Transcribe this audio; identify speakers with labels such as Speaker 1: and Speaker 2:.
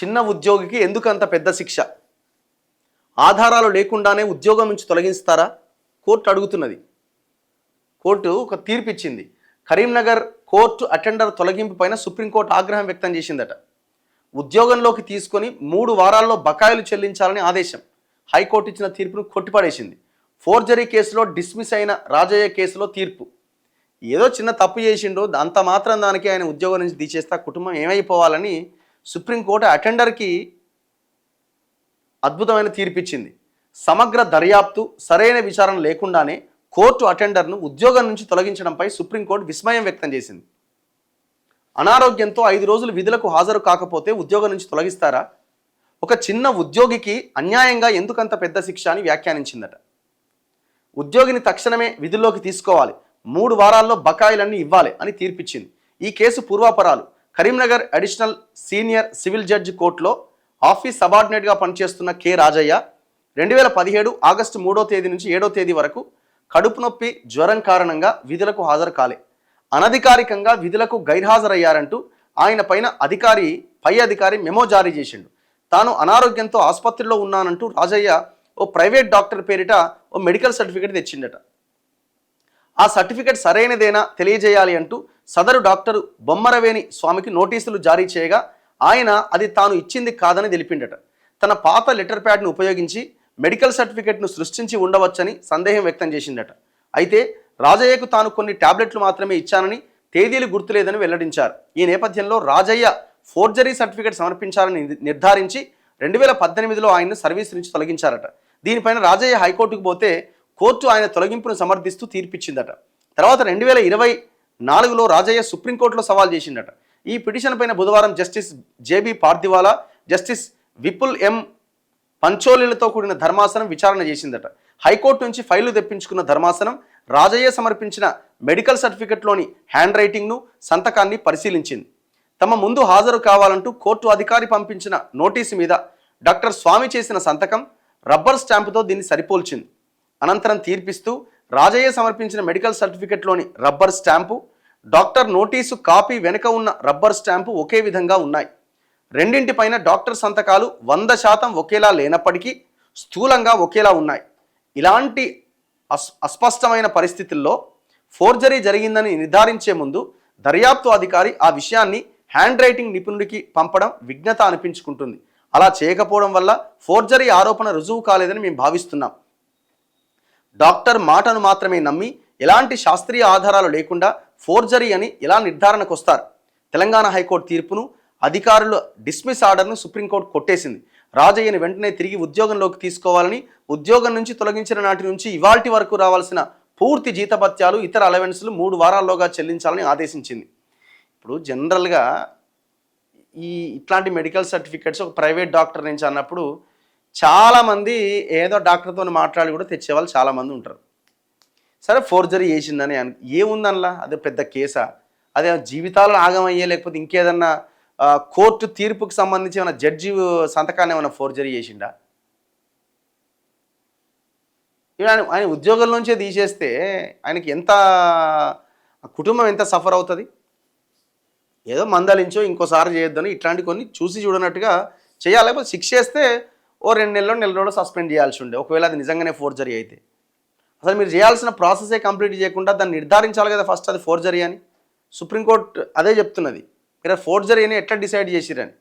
Speaker 1: చిన్న ఉద్యోగికి ఎందుకు అంత పెద్ద శిక్ష? ఆధారాలు లేకుండానే ఉద్యోగం నుంచి తొలగిస్తారా? కోర్టు అడుగుతున్నది. కోర్టు ఒక తీర్పు ఇచ్చింది కరీంనగర్ కోర్టు అటెండర్ తొలగింపు పైన సుప్రీంకోర్టు ఆగ్రహం వ్యక్తం చేసిందట. ఉద్యోగంలోకి తీసుకొని మూడు వారాల్లో బకాయిలు చెల్లించాలని ఆదేశం. హైకోర్టు ఇచ్చిన తీర్పును కొట్టిపడేసింది. ఫోర్జరీ కేసులో డిస్మిస్ అయిన రాజయ్య కేసులో తీర్పు. ఏదో చిన్న తప్పు చేసిండో అంత మాత్రం దానికి ఆయన ఉద్యోగం నుంచి తీసేస్తే కుటుంబం ఏమైపోవాలని సుప్రీంకోర్టు అటెండర్కి అద్భుతమైన తీర్పిచ్చింది. సమగ్ర దర్యాప్తు సరైన విచారణ లేకుండానే కోర్టు అటెండర్ను ఉద్యోగం నుంచి తొలగించడంపై సుప్రీంకోర్టు విస్మయం వ్యక్తం చేసింది. అనారోగ్యంతో ఐదు రోజులు విధులకు హాజరు కాకపోతే ఉద్యోగం నుంచి తొలగిస్తారా? ఒక చిన్న ఉద్యోగికి అన్యాయంగా ఎందుకంత పెద్ద శిక్ష అని వ్యాఖ్యానించిందట. ఉద్యోగిని తక్షణమే విధుల్లోకి తీసుకోవాలి. మూడు వారాల్లో బకాయిలన్నీ ఇవ్వాలి అని తీర్పిచ్చింది. ఈ case పూర్వాపరాలు. Karimnagar additional senior civil judge కోర్టులో ఆఫీస్ సబార్డినేట్గా పనిచేస్తున్న కె రాజయ్య రెండు వేల పదిహేడు ఆగస్టు మూడో తేదీ నుంచి ఏడో తేదీ వరకు కడుపు నొప్పి జ్వరం కారణంగా విధులకు హాజరు కాలే అనధికారికంగా విధులకు గైర్హాజరయ్యారంటూ ఆయన పైన అధికారి పై అధికారి మెమో జారీ చేసిండు. తాను అనారోగ్యంతో ఆసుపత్రిలో ఉన్నానంటూ రాజయ్య ఓ ప్రైవేట్ డాక్టర్ పేరిట ఓ మెడికల్ సర్టిఫికేట్ తెచ్చిండట. ఆ సర్టిఫికేట్ సరైనదేనా తెలియజేయాలి అంటూ సదరు డాక్టర్ బొమ్మరవేణి స్వామికి నోటీసులు జారీ చేయగా ఆయన అది తాను ఇచ్చింది కాదని తెలిపిండట. తన పాత లెటర్ ప్యాడ్ను ఉపయోగించి మెడికల్ సర్టిఫికేట్ను సృష్టించి ఉండవచ్చని సందేహం వ్యక్తం చేసిందట అయితే రాజయ్యకు తాను కొన్ని టాబ్లెట్లు మాత్రమే ఇచ్చానని తేదీలు గుర్తులేదని వెల్లడించారు. ఈ నేపథ్యంలో రాజయ్య ఫోర్జరీ సర్టిఫికేట్ సమర్పించాలని ని- నిర్ధారించి రెండు వేల పద్దెనిమిదిలో ఆయన్ను సర్వీస్ నుంచి తొలగించారట. దీనిపైన రాజయ్య హైకోర్టుకు పోతే కోర్టు ఆయన తొలగింపును సమర్థిస్తూ తీర్పిచ్చిందట. తర్వాత రెండు వేల ఇరవై నాలుగులో రాజయ్య సుప్రీంకోర్టులో సవాల్ చేసిందట ఈ పిటిషన్ పైన బుధవారం justice J B Pardiwala justice Vipul M పంచోలీలతో కూడిన ధర్మాసనం విచారణ చేసిందట. హైకోర్టు నుంచి ఫైలు తెప్పించుకున్న ధర్మాసనం రాజయ్య సమర్పించిన మెడికల్ సర్టిఫికెట్లోని హ్యాండ్ రైటింగ్ను సంతకాన్ని పరిశీలించింది. తమ ముందు హాజరు కావాలంటూ కోర్టు అధికారి పంపించిన నోటీసు మీద డాక్టర్ స్వామి చేసిన సంతకం రబ్బర్ స్టాంపుతో దీన్ని సరిపోల్చింది. అనంతరం తీర్పిస్తూ రాజయ్య సమర్పించిన medical సర్టిఫికెట్లోని rubber stamp doctor notice copy వెనుక ఉన్న రబ్బర్ స్టాంపు ఒకే విధంగా ఉన్నాయి. రెండింటిపైన డాక్టర్ సంతకాలు వంద శాతం ఒకేలా లేనప్పటికీ స్థూలంగా ఒకేలా ఉన్నాయి. ఇలాంటి అస్ అస్పష్టమైన పరిస్థితుల్లో ఫోర్జరీ జరిగిందని నిర్ధారించే ముందు దర్యాప్తు అధికారి ఆ విషయాన్ని హ్యాండ్ రైటింగ్ నిపుణుడికి పంపడం విఘ్నత అనిపించుకుంటుంది. అలా చేయకపోవడం వల్ల ఫోర్జరీ ఆరోపణ రుజువు కాలేదని మేము భావిస్తున్నాం. డాక్టర్ మాటను మాత్రమే నమ్మి ఎలాంటి శాస్త్రీయ ఆధారాలు లేకుండా ఫోర్జరీ అని ఎలా నిర్ధారణకు వస్తారు? తెలంగాణ హైకోర్టు తీర్పును అధికారుల డిస్మిస్ ఆర్డర్ను సుప్రీంకోర్టు కొట్టేసింది. రాజయ్యని వెంటనే తిరిగి ఉద్యోగంలోకి తీసుకోవాలని ఉద్యోగం నుంచి తొలగించిన నాటి నుంచి ఇవాల్టి వరకు రావాల్సిన పూర్తి జీతభత్యాలు ఇతర అలవెన్స్లు మూడు వారాల్లోగా చెల్లించాలని ఆదేశించింది. ఇప్పుడు జనరల్గా ఈ ఇట్లాంటి మెడికల్ సర్టిఫికెట్స్ ఒక ప్రైవేట్ డాక్టర్ నుంచి అన్నప్పుడు చాలామంది ఏదో డాక్టర్తో మాట్లాడి కూడా తెచ్చేవాళ్ళు చాలామంది ఉంటారు. సరే ఫోర్జరీ చేసిందని అను ఏముందనలా? అదే పెద్ద కేసా. అదే జీవితాలను ఆగమయ్యే లేకపోతే ఇంకేదన్నా కోర్టు తీర్పుకి సంబంధించి ఏమైనా జడ్జి సంతకాన్ని ఏమైనా ఫోర్జరీ చేసిండా? ఆయన ఆయన ఉద్యోగం నుంచే తీసేస్తే ఆయనకి ఎంత కుటుంబం ఎంత సఫర్ అవుతుంది? ఏదో మందలించో ఇంకోసారి చేయొద్దని ఇట్లాంటి కొన్ని చూసి చూడనట్టుగా చేయాలి. లేకపోతే శిక్ష చేస్తే ఓ రెండు నెలలో నెల రోజులు సస్పెండ్ చేయాల్సి ఉండే. ఒకవేళ అది నిజంగానే ఫోర్జరీ అయితే. అసలు మీరు చేయాల్సిన ప్రాసెసే కంప్లీట్ చేయకుండా దాన్ని నిర్ధారించాలి కదా ఫస్ట్ అది ఫోర్జరీ అని. సుప్రీంకోర్టు అదే చెప్తున్నది. మీరు ఫోర్జరీ అని ఎట్లా డిసైడ్ చేసిరని